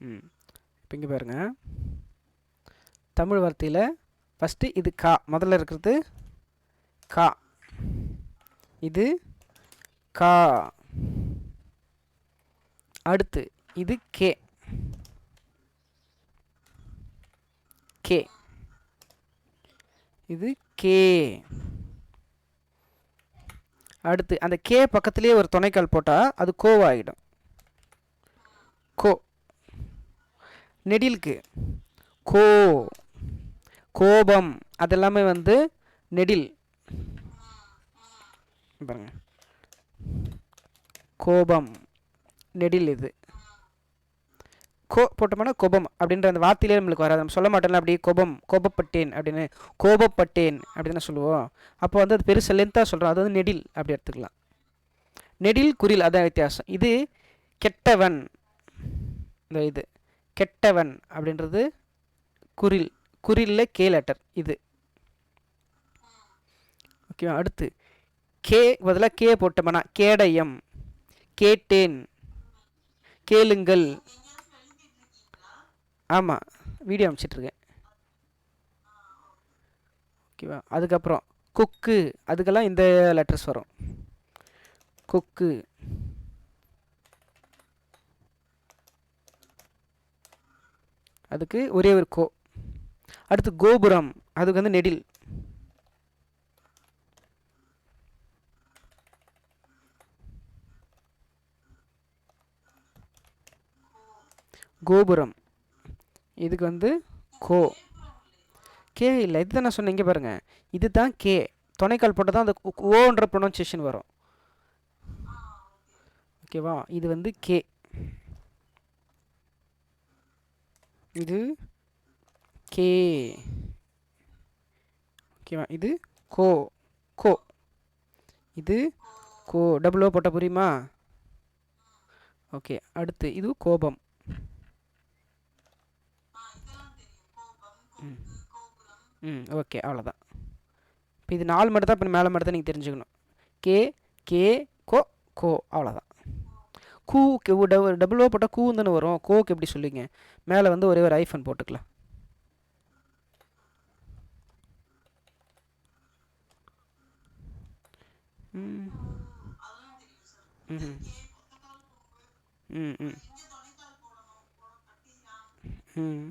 ம். இப்போ இங்கே பாருங்க. தமிழ் வார்த்தையில் ஃபஸ்ட்டு இது கா. முதல்ல இருக்கிறது கா. இது கா. அடுத்து இது கே. கே. இது கே. அடுத்து அந்த கே பக்கத்துலேயே ஒரு துணைக்கால் போட்டால் அது கோவாகிடும் கோ நெடிலுக்கு. கோ கோபம் அதெல்லாமே வந்து நெடில். பாருங்க. கோபம் நெடில் இது. கோ போட்டோம்னா கோபம் அப்படின்ற அந்த வார்த்தையிலே நம்மளுக்கு வராது. நம்ம சொல்ல மாட்டோம்ல அப்படியே கோபம் கோபப்பட்டேன் அப்படின்னு. கோபப்பட்டேன் அப்படின்னு சொல்லுவோம். அப்போ வந்து அது பெருசு லென்த்தாக சொல்கிறோம் அது வந்து நெடில் அப்படி எடுத்துக்கலாம். நெடில் குறில் அதான் வித்தியாசம். இது கெட்டவன். இந்த இது. கெட்டவன் அப்படின்றது குறில் குறில்ல கே லெட்டர் இது. ஓகேவா? அடுத்து கே பதிலாக கே போட்டோம்னா கேடயம் கேட்டேன் கேளுங்கள். ஆமாம் வீடியோ அனுப்பிச்சிட்ருக்கேன் ஓகேவா? அதுக்கப்புறம் குக்கு அதுக்கெல்லாம் இந்த லெட்டர்ஸ் வரும். குக்கு. அதுக்கு ஒரே ஒரு கோ. அடுத்து கோபுரம். அதுக்கு வந்து நெடில். கோபுரம். இதுக்கு வந்து கோ. கே இல்லை இது நான் சொன்னேன் இங்கே பாருங்கள் இது தான் கே. துணைக்கால் போட்டால் தான் அந்த கு- ஓன்ற ப்ரொனன்சியேஷன் வரும். ஓகேவா? இது வந்து கே. இது கே. ஓகேவா இது கோ. கோ. இது கோ. டபுள் ஓ போட்டால் புரியுமா? ஓகே அடுத்து இது கோபம். ம். ஓகே அவ்வளோதான் இப்போ இது நாலு மட்டும் தான் இப்போ மேலே மட்டும் தான் நீங்கள் தெரிஞ்சுக்கணும். கே கே கோ கோ அவ்வளோதான் கூ டபுள் ஓ போட்டால் கூன்னு தானே வரும். கோக்கு எப்படி சொல்லுவீங்க? மேலே வந்து ஒரே ஒரு ஐஃபன் போட்டுக்கலாம். ம் ம். ம் ம். ம்.